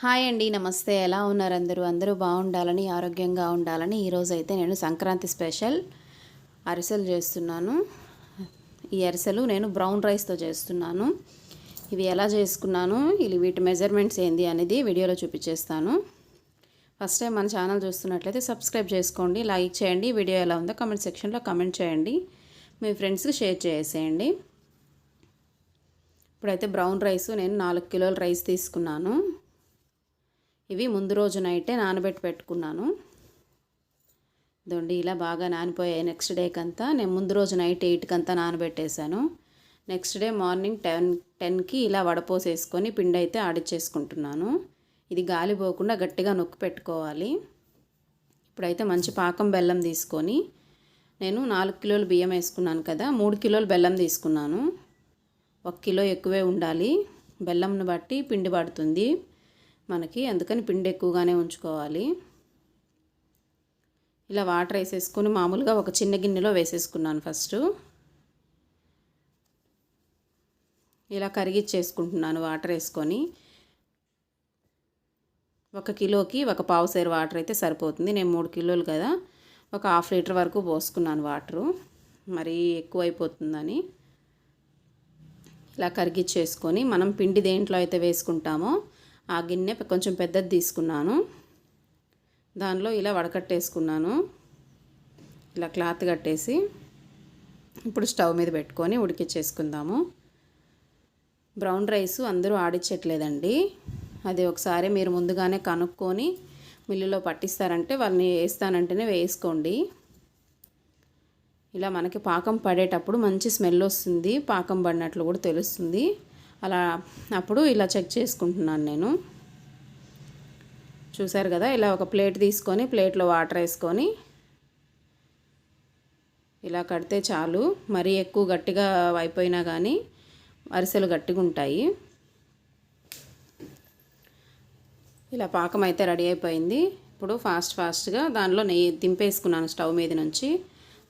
Hi అండి నమస్తే. ఎలా ఉన్నారు అందరూ? అందరూ బాగుండాలని ఆరోగ్యంగా ఉండాలని ఈరోజు అయితే నేను సంక్రాంతి స్పెషల్ అరిసెలు చేస్తున్నాను. ఈ అరిసెలు నేను బ్రౌన్ రైస్తో చేస్తున్నాను. ఇవి ఎలా చేసుకున్నాను ఇది వీటి మెజర్మెంట్స్ ఏంది అనేది వీడియోలో చూపించేస్తాను. ఫస్ట్ టైం మన ఛానల్ చూస్తున్నట్లయితే సబ్స్క్రైబ్ చేసుకోండి లైక్ చేయండి. వీడియో ఎలా ఉందో కమెంట్ సెక్షన్లో కమెంట్ చేయండి. మీ ఫ్రెండ్స్కి షేర్ చేసేయండి. ఇప్పుడైతే బ్రౌన్ రైస్ నేను నాలుగు కిలోల రైస్ తీసుకున్నాను. ఇవి ముందు రోజు నైటే నానబెట్టి పెట్టుకున్నాను. దొండి ఇలా బాగా నానిపోయాయి నెక్స్ట్ డేకి అంతా నేను ముందు రోజు నైట్ ఎయిట్కి అంతా నానబెట్టేశాను. నెక్స్ట్ డే మార్నింగ్ టెన్ టెన్కి ఇలా వడపోసేసుకొని పిండి అయితే ఆడిచ్చేసుకుంటున్నాను. ఇది గాలి పోకుండా గట్టిగా నొక్కి పెట్టుకోవాలి. ఇప్పుడైతే మంచి పాకం బెల్లం తీసుకొని నేను నాలుగు కిలోలు బియ్యం వేసుకున్నాను కదా మూడు కిలోలు బెల్లం తీసుకున్నాను. ఒక కిలో ఎక్కువే ఉండాలి. బెల్లంను బట్టి పిండి పడుతుంది. మనకి అందుకని పిండి ఎక్కువగానే ఉంచుకోవాలి. ఇలా వాటర్ వేసేసుకొని మామూలుగా ఒక చిన్న గిన్నెలో వేసేసుకున్నాను ఫస్ట్. ఇలా కరిగిచ్చేసుకుంటున్నాను వాటర్ వేసుకొని. ఒక కిలోకి ఒక పావు సేరు వాటర్ అయితే సరిపోతుంది. నేను మూడు కిలోలు కదా ఒక హాఫ్ లీటర్ వరకు పోసుకున్నాను వాటరు. మరీ ఎక్కువ అయిపోతుందని ఇలా కరిగిచ్చేసుకొని మనం పిండి దేంట్లో అయితే వేసుకుంటామో ఆ గిన్నె కొంచెం పెద్దది తీసుకున్నాను. దానిలో ఇలా వడకట్టేసుకున్నాను. ఇలా క్లాత్ కట్టేసి ఇప్పుడు స్టవ్ మీద పెట్టుకొని ఉడికిచ్చేసుకుందాము. బ్రౌన్ రైస్ అందరూ ఆడించట్లేదండి అది ఒకసారి మీరు ముందుగానే కనుక్కొని మిల్లులో పట్టిస్తారంటే వాళ్ళని వేస్తానంటేనే వేసుకోండి. ఇలా మనకి పాకం పడేటప్పుడు మంచి స్మెల్ వస్తుంది. పాకం పడినట్లు కూడా తెలుస్తుంది. అలా అప్పుడు ఇలా చెక్ చేసుకుంటున్నాను నేను. చూసారు కదా ఇలా ఒక ప్లేట్ తీసుకొని ప్లేట్లో వాటర్ వేసుకొని ఇలా కడితే చాలు. మరీ ఎక్కువ గట్టిగా అయిపోయినా కానీ అరిసెలు గట్టిగా ఉంటాయి. ఇలా పాకం అయితే రెడీ అయిపోయింది. ఇప్పుడు ఫాస్ట్ ఫాస్ట్గా దానిలో నెయ్యి దింపేసుకున్నాను స్టవ్ మీద నుంచి.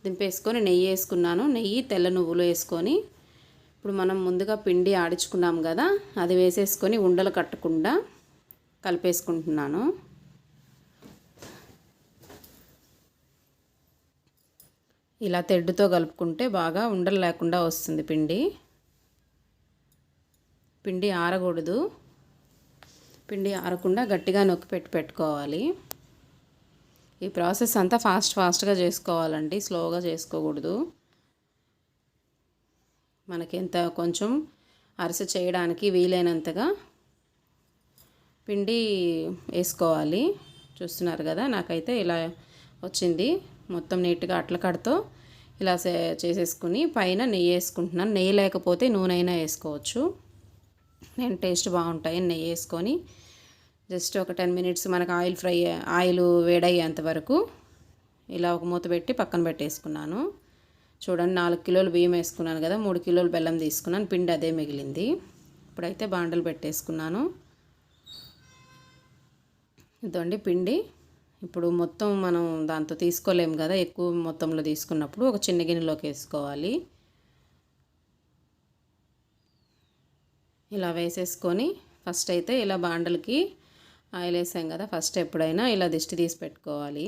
దింపేసుకొని నెయ్యి వేసుకున్నాను. నెయ్యి తెల్ల నువ్వులు వేసుకొని ఇప్పుడు మనం ముందుగా పిండి ఆడించుకున్నాం కదా అది వేసేసుకొని ఉండలు కట్టకుండా కలిపేసుకుంటున్నాను. ఇలా తెడ్డుతో కలుపుకుంటే బాగా ఉండలు లేకుండా వస్తుంది పిండి. పిండి ఆరకూడదు. పిండి ఆరకుండా గట్టిగా నొక్కి పెట్టి పెట్టుకోవాలి. ఈ ప్రాసెస్ అంతా ఫాస్ట్ ఫాస్ట్గా చేసుకోవాలండి స్లోగా చేసుకోకూడదు. మనకి ఎంత కొంచెం అరిసె చేయడానికి వీలైనంతగా పిండి వేసుకోవాలి. చూస్తున్నారు కదా నాకైతే ఇలా వచ్చింది. మొత్తం నీట్గా అట్ల కడతో ఇలా చేసేసుకుని పైన నెయ్యి వేసుకుంటున్నాను. నెయ్యి లేకపోతే నూనె అయినా వేసుకోవచ్చు. నేను టేస్ట్ బాగుంటాయి. నెయ్యి వేసుకొని జస్ట్ ఒక టెన్ మినిట్స్ మనకు ఆయిల్ ఫ్రై ఆయిల్ వేడయ్యేంత వరకు ఇలా ఒక మూత పెట్టి పక్కన పెట్టేసుకున్నాను. చూడండి నాలుగు కిలోలు బియ్యం వేసుకున్నాను కదా మూడు కిలోలు బెల్లం తీసుకున్నాను పిండి అదే మిగిలింది. ఇప్పుడైతే బాండలు పెట్టేసుకున్నాను. ఇదండి పిండి. ఇప్పుడు మొత్తం మనం దాంతో తీసుకోలేము కదా ఎక్కువ మొత్తంలో తీసుకున్నప్పుడు ఒక చిన్న గిన్నెలోకి వేసుకోవాలి. ఇలా వేసేసుకొని ఫస్ట్ అయితే ఇలా బాండలకి ఆయిల్ వేసాం కదా ఫస్ట్ ఎప్పుడైనా ఇలా దిష్టి తీసి పెట్టుకోవాలి.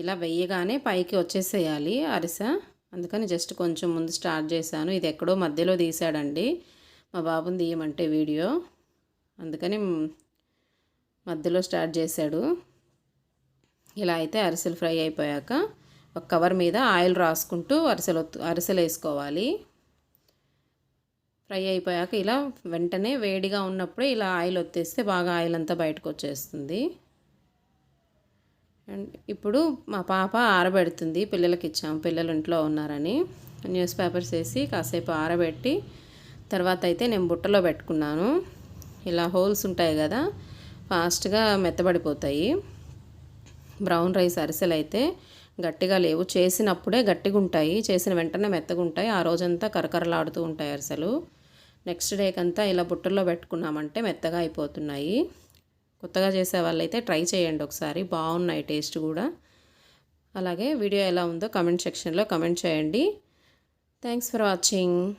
ఇలా వెయ్యగానే పైకి వచ్చేసేయాలి అరిసె. అందుకని జస్ట్ కొంచెం ముందు స్టార్ట్ చేశాను. ఇది ఎక్కడో మధ్యలో తీసాడండి మా బాబుని తీయమంటే వీడియో. అందుకని మధ్యలో స్టార్ట్ చేశాడు. ఇలా అయితే అరిసెలు ఫ్రై అయిపోయాక ఒక కవర్ మీద ఆయిల్ రాసుకుంటూ అరిసెలు అరిసెలు వేసుకోవాలి. ఫ్రై అయిపోయాక ఇలా వెంటనే వేడిగా ఉన్నప్పుడే ఇలా ఆయిల్ వచ్చేస్తే బాగా ఆయిల్ అంతా బయటకు వచ్చేస్తుంది. అండ్ ఇప్పుడు మా పాప ఆరబెడుతుంది పిల్లలకి ఇచ్చాము పిల్లలు ఇంట్లో ఉన్నారని. న్యూస్ పేపర్స్ వేసి కాసేపు ఆరబెట్టి తర్వాత అయితే నేను బుట్టలో పెట్టుకున్నాను. ఇలా హోల్స్ ఉంటాయి కదా ఫాస్ట్గా మెత్తబడిపోతాయి. బ్రౌన్ రైస్ అరిసెలు అయితే గట్టిగా లేవు. చేసినప్పుడే గట్టిగా ఉంటాయి. చేసిన వెంటనే మెత్తగా ఉంటాయి. ఆ రోజంతా కరకరలాడుతూ ఉంటాయి అరిసెలు. నెక్స్ట్ డేకంతా ఇలా బుట్టల్లో పెట్టుకున్నామంటే మెత్తగా అయిపోతున్నాయి. కొత్తగా చేసే వాళ్ళైతే ట్రై చేయండి ఒకసారి. బాగున్నాయి టేస్ట్ కూడా. అలాగే వీడియో ఎలా ఉందో కమెంట్ సెక్షన్లో కమెంట్ చేయండి. Thanks for watching.